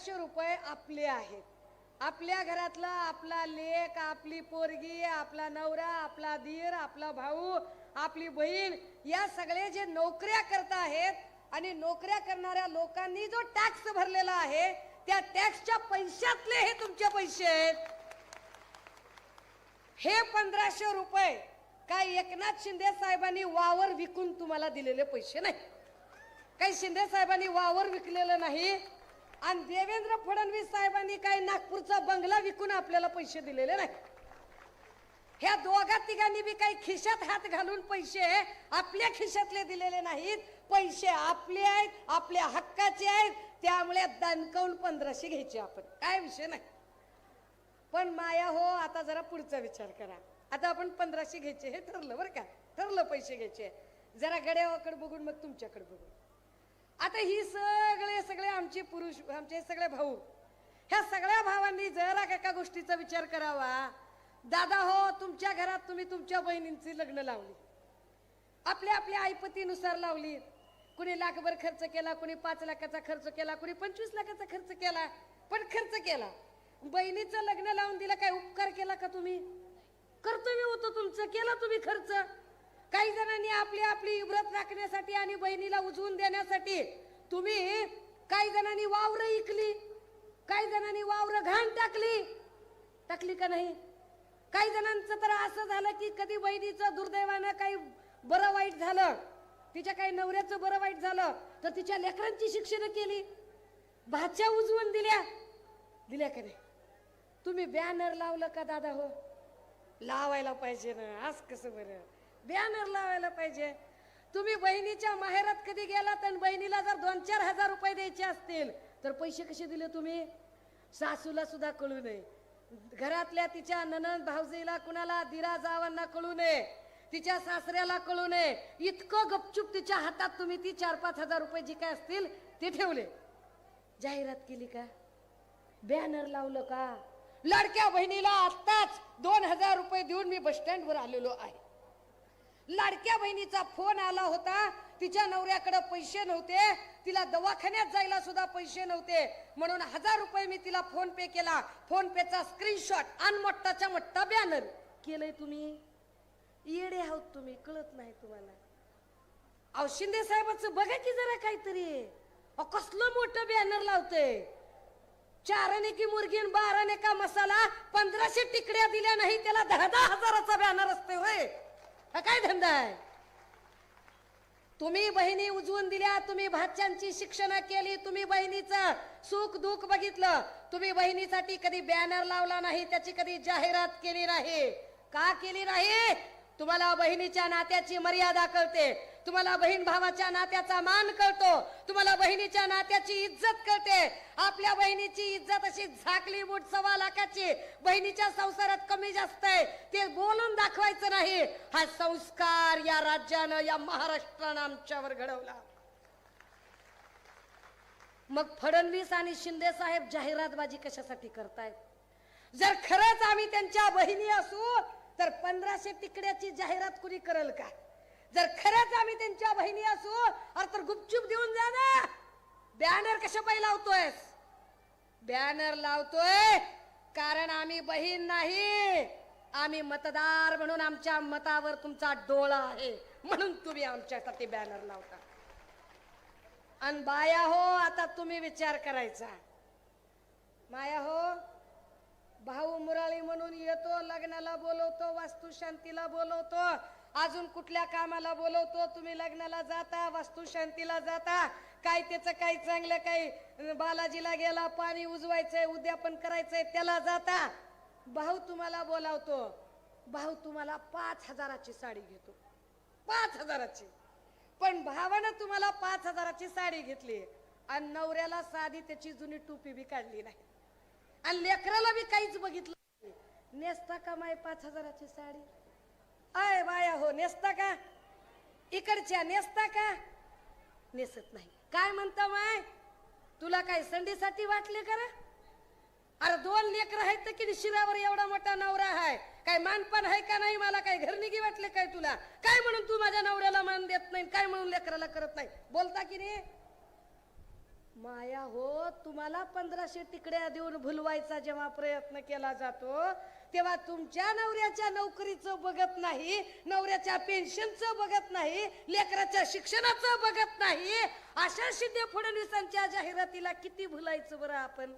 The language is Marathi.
पंधराशे रुपये आपले आहेत. आपल्या घरातला आपला लेक आपली पोरगी आपला नवरा आपला दीर आपला भाऊ आपली बहीण या सगळे जे नोकऱ्या करत आहेत आणि नोकऱ्या करणाऱ्या लोकांनी जो टॅक्स भरलेला आहे त्या टॅक्सच्या पैशातले हे तुमचे पैसे आहेत. हे पंधराशे रुपये काय एकनाथ शिंदे साहेबांनी वावर विकून तुम्हाला दिलेले पैसे नाही. काही शिंदे साहेबांनी वावर विकलेलं नाही आणि देवेंद्र फडणवीस साहेबांनी काही नागपूरचा बंगला विकून आपल्याला पैसे दिलेले नाही. ह्या दोघा तिघांनी बी काही खिशात हात घालून पैसे आपल्या खिशातले दिलेले नाहीत. पैसे आपले आहेत आपल्या हक्काचे आहेत. त्यामुळे दणकवून पंधराशे घ्यायचे आपण. काय विषय नाही. पण माया हो आता जरा पुढचा विचार करा. आता आपण पंधराशे घ्यायचे हे ठरलं बरं का. ठरलं पैसे घ्यायचे. जरा गड्यावाकडे बघून मग तुमच्याकडे बघून. आता ही सगळे सगळे आमचे पुरुष आमचे सगळे भाऊ ह्या सगळ्या भावांनी जरा का एका गोष्टीचा विचार करावा. दादा हो तुमच्या घरात तुम्ही तुमच्या बहिणींची लग्न लावली. आपल्या आपल्या आईपतीनुसार लावली. कुणी लाखभर खर्च केला कुणी पाच लाखाचा खर्च केला कुणी पंचवीस लाखाचा खर्च केला पण खर्च केला. बहिणीचं लग्न लावून दिलं काय उपकार केला का तुम्ही? कर्तव्य होतं तुमचं केला तुम्ही खर्च? काही जणांनी आपली आपली इब्रत राखण्यासाठी आणि बहिणीला उजवून देण्यासाठी तुम्ही काही जणांनी वावर इकली काही जणांनी वावर घाण टाकली. टाकली का नाही? काही जणांचं तर असं झालं की कधी बहिणीचं दुर्दैवानं काही बरं वाईट झालं तिच्या काही नवऱ्याचं बरं वाईट झालं तर तिच्या लेकरांची शिक्षण केली. भाच्या उजवून दिल्या. दिल्या का नाही? तुम्ही बॅनर लावलं का दादा हो? लावायला पाहिजे ना आज कसं बरं? बॅनर लावायला पाहिजे. तुम्ही बहिणीच्या माहेरात कधी गेला तर बहिणीला जर दोन चार हजार रुपये द्यायचे असतील तर पैसे कसे दिले तुम्ही? सासूला सुद्धा कळू नये. घरातल्या तिच्या ननंद भाऊजीला कुणाला दिरा जावांना कळू नये. तिच्या सासऱ्याला कळू नये. इतकं गपचूप तिच्या हातात तुम्ही ती चार पाच हजार रुपये जी काय असतील ते ठेवले. जाहिरात केली का? बॅनर लावलं का? लडक्या बहिणीला आत्ताच दोन हजार रुपये देऊन मी बस वर आलेलो आहे. लाडक्या बहिणीचा फोन आला होता. तिच्या नवऱ्याकडे पैसे नव्हते. तिला दवाखान्यात जायला सुद्धा पैसे नव्हते. म्हणून हजार रुपये मी तिला फोन पे केला. फोन पेचा स्क्रीनशॉट आणि मोठाच्या मोठा बॅनर केलंय तुम्ही? येडे आहोत तुम्ही कळत नाही तुम्हाला. अहो शिंदे साहेबाचं बघा की जरा काहीतरी. कसलं मोठं बॅनर लावतंय. चाराने की मुर्गी बाराने का मसाला पंधराशे टिकड्या दिल्या नाही त्याला दहा दहा हजाराचा बॅनर असते होय. हा काय धंदा आहे? तुम्ही बहिणी उजवून दिल्या तुम्ही भाच्यांची शिक्षण केली तुम्ही बहिणीचं सुख दुःख बघितलं तुम्ही बहिणीसाठी कधी बॅनर लावला नाही त्याची कधी जाहिरात केली नाही. का केली नाही? तुम्हाला बहिणीच्या नात्याची मर्यादा कळते. तुम्हाला बहीण भावाच्या नात्याचा मान कळतो. तुम्हाला बहिणीच्या नात्याची इज्जत कळते. आपल्या बहिणीची इज्जत अशी झाकली मूठ सव्वा लाखाची. बहिणीच्या संसारात कमी जास्त आहे. ते बोलून दाखवायचं नाही. हा संस्कार या राज्यानं या महाराष्ट्रानं आमच्यावर घडवला. मग फडणवीस आणि शिंदे साहेब जाहिरातबाजी कशासाठी करतायत? जर खरंच आम्ही त्यांच्या बहिणी असू तर पंधराशे तिकड्याची जाहिरात कुणी करेल का? जर खरंच आम्ही त्यांच्या बहिणी असू अरे तर गुपचूप देऊन जा ना. बॅनर कशा पाहिजे लावतोयस? बॅनर लावतोय कारण आम्ही बहीण नाही. आम्ही मतदार म्हणून आमच्या मतावर तुमचा डोळा आहे. म्हणून तुम्ही आमच्यासाठी बॅनर लावता. आणि बाया हो आता तुम्ही विचार करायचा. माया हो भाऊ मुराळी म्हणून येतो लग्नाला बोलवतो वास्तुशांतीला बोलवतो. अजून कुठल्या कामाला बोलवतो? तुम्ही लग्नाला जाता वास्तुशांतीला जाता. काय त्याचं काही चांगलं काही? बालाजीला गेला पाणी उजवायचंय उद्यापन करायचंय त्याला जाता. भाऊ तुम्हाला बोलावतो. भाऊ तुम्हाला पाच हजाराची साडी घेतो. पाच हजाराची. पण भावानं तुम्हाला पाच हजाराची साडी घेतली. आणि नवऱ्याला साधी त्याची जुनी टोपी बी काढली नाही. आणि लेकराला बी काहीच बघितलं नाही. नेसता का माय पाच हजाराची साडी? अय बाय नेसता का? इकडच्या नेसता का? नेसत नाही. काय म्हणता माय? तुला काय संडीसाठी वाटले करा अरे दोन लेकर आहेत की शिरावर एवढा मोठा नवरा आहे काय मानपण आहे का नाही मला? काय घरनिगी वाटले काय तुला? काय म्हणून तू माझ्या नवऱ्याला मान देत नाही काय म्हणून लेकराला करत नाही? बोलता की नाही? माया हो तुम्हाला पंधराशे तिकड्या देऊन भुलवायचा जेव्हा प्रयत्न केला जातो तेव्हा तुमच्या नवऱ्याच्या नोकरीचं बघत नाही नवऱ्याच्या पेन्शनचं बघत नाही लेकराच्या शिक्षणाचं बघत नाही. अशा शिंदे फडणवीसांच्या जाहिरातीला किती भुलायचं बरं आपण?